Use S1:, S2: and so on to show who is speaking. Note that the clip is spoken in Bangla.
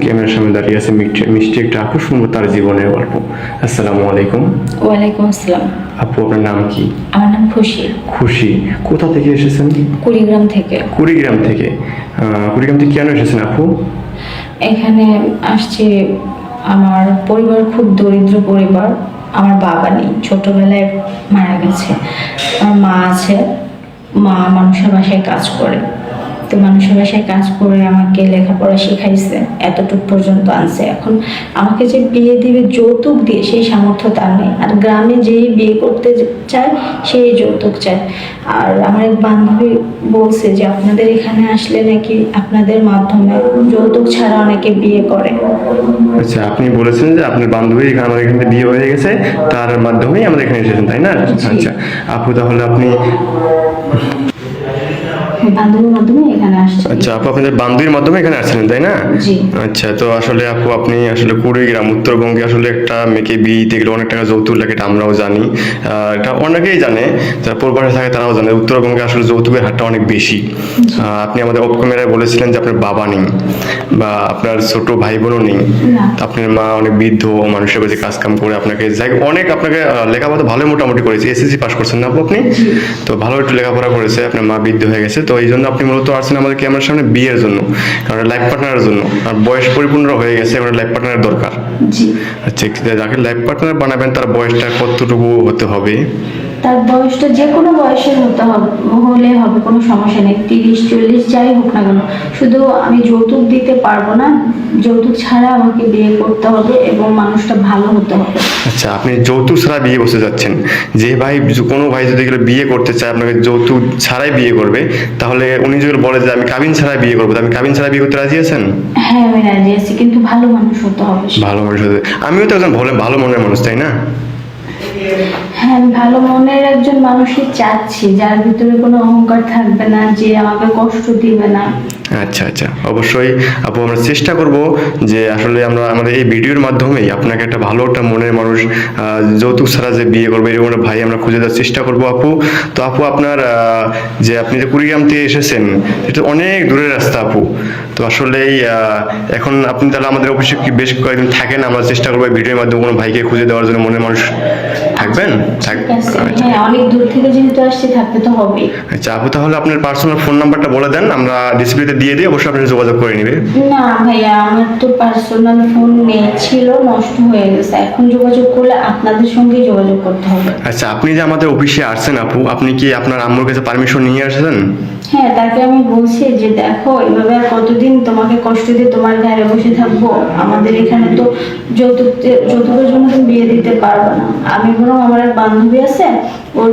S1: ক্যামেরার সামনে দাঁড়িয়ে আছে মিষ্টি একটা আপু শুনব তার জীবনের গল্প। আসসালামু আলাইকুম।
S2: ওয়ালাইকুম আসসালাম।
S1: আপু আপনার নাম কি?
S2: আমার নাম খুশি।
S1: খুশি। কোথা থেকে এসেছেন?
S2: কুড়িগ্রাম থেকে।
S1: কুড়িগ্রাম থেকে। কুড়িগ্রাম থেকে কেন এসেছেন আপু?
S2: এখানে আসছে আমার পরিবার খুব দরিদ্র পরিবার। আমার বাবা নেই। ছোটবেলায় মারা গেছে। আমার মা আছে। মা মানুষের বাসায় কাজ করে। তো মানুষের বাসায় কাজ করে আমাকে লেখাপড়া শেখাইছে এতটুকু পর্যন্ত আনছে। এখন আমাকে যে বিয়ে দিবে যৌতুক দিয়ে সেই সামর্থ্য তার নেই। আর গ্রামে যেই বিয়ে করতে চায় সেই যৌতুক চায়। আর আমার এক বান্ধবী বলছে যে আপনাদের এখানে আসলে নাকি আপনাদের মাধ্যমে যৌতুক ছাড়া অনেকে বিয়ে করে?
S1: আচ্ছা আপনি বলেছেন যে আপনার বান্ধবী আমাদের এখানে বিয়ে হয়ে গেছে তার মাধ্যমেই আমাদের এখানে এসেছেন তাই না? আচ্ছা আপু তাহলে আপনি
S2: বান্ধবীর মাধ্যমে এখানে আসছে
S1: আচ্ছা আপু আপনাদের বান্ধবীর মাধ্যমে এখানে আসছিলেন তাই না? আচ্ছা তো আসলে আপু আপনি আসলে কুড়িগ্রাম উত্তরবঙ্গে আসলে একটা মেয়েকে গেলে অনেক টাকা যৌতুক লাগে এটা আমরাও জানি। এটা অনেকেই জানে যারা পূর্বাসে থাকে তারাও জানে উত্তরবঙ্গে আসলে যৌতুকের হারটা অনেক বেশি। আপনি আমাদের অফ ক্যামেরায় বলেছিলেন যে আপনার বাবা নেই বা আপনার ছোট ভাই বোনও নেই আপনার মা অনেক বৃদ্ধ মানুষের কাছে কাজ কাম করে আপনাকে যাই অনেক আপনাকে লেখাপড়া ভালো মোটামুটি করেছে এসএসসি পাস করছেন না আপু আপনি? তো ভালো একটু লেখাপড়া করেছে আপনার মা বৃদ্ধ হয়ে গেছে তো এই জন্য আপনি মূলত আসছেন আমাদের ক্যামেরার সামনে বিয়ের জন্য কারণ লাইফ পার্টনারের জন্য। আর বয়স পরিপূর্ণ হয়ে গেছে আমার লাইফ পার্টনারের দরকার।
S2: জি।
S1: আচ্ছা যাকে লাইফ পার্টনার বানাবেন তার বয়সটা কতটুকু হতে হবে?
S2: তার বয়সটা যে কোনো বয়সের হতে হবে হলে হবে কোনো সমস্যা নেই। তিরিশ চল্লিশ যাই হোক না কেন। শুধু আমি যৌতুক দিতে পারব না যৌতুক ছাড়া আমাকে বিয়ে করতে হবে এবং মানুষটা ভালো হতে হবে।
S1: আচ্ছা আপনি যৌতুক ছাড়া বিয়ে বসে যাচ্ছেন। যে ভাই কোনো ভাই যদি বিয়ে করতে চায় আপনাকে যৌতুক ছাড়াই বিয়ে করবে তাহলে উনি যদি বলে যে আমি কাবিন ছাড়াই বিয়ে করব আমি কাবিন ছাড়া বিয়ে করতে রাজি আছেন?
S2: হ্যাঁ আমি রাজি আছি কিন্তু ভালো মানুষ হতে হবে।
S1: ভালো মানুষ হতে আমিও তো একজন ভালো ভালো মনের মানুষ তাই না?
S2: হ্যাঁ ভালো মনের একজন মানুষই চাচ্ছি, যার ভিতরে কোনো অহংকার থাকবে না, যে আমাকে কষ্ট দিবে না।
S1: আচ্ছা আচ্ছা। অবশ্যই, আপু, আমরা চেষ্টা করব যে আসলে আমরা আমাদের এই ভিডিওর মাধ্যমেই আপনাকে একটা ভালো একটা মনের মানুষ যৌতুক ছাড়া যে বিয়ে করবে, এরকম ভাই আমরা খুঁজে দেওয়ার চেষ্টা করব, আপু। তো, আপু, আপনার যে আপনি যে কুড়িগ্রাম থেকে এসেছেন, এটা অনেক দূরের রাস্তা, আপু। তো আসলেই এখন আপনি তাহলে আমাদের অফিসে বেশ কয়েকদিন থাকেন, আমরা চেষ্টা করব ভিডিওর মাধ্যমে কোনো ভাইকে খুঁজে দেওয়ার জন্য মনের মানুষ থাকবেন? আচ্ছা।
S2: হ্যাঁ অনেক দূর থেকে যেহেতু আসছি থাকতে তো হবেই।
S1: আচ্ছা আপু তাহলে আপনার পার্সোনাল ফোন নাম্বারটা বলে দেন আমরা ডিসপ্লেতে দিয়ে দিই অবশ্যই আপনি যোগাযোগ করে নেবে।
S2: না ভাইয়া আমার তো পার্সোনাল ফোন নেই ছিল নষ্ট হয়ে গেছে। এখন যোগাযোগ করলে আপনাদের সঙ্গে যোগাযোগ করতে হবে।
S1: আচ্ছা আপনি যে আমাদের অফিসে আসছেন আপু আপনি কি আপনার আম্মুর কাছে পারমিশন নিয়ে আসছেন?
S2: হ্যাঁ তাকে আমি বলছি যে দেখো এভাবে আর কতদিন তোমাকে কষ্ট দিয়ে তোমার ঘরে বসে থাকব? আমাদের এখানে তো যৌতুক যৌতুকের জন্য তুমি বিয়ে দিতে পারবে না। আমি বরং আমার এক বান্ধবী আছে ওর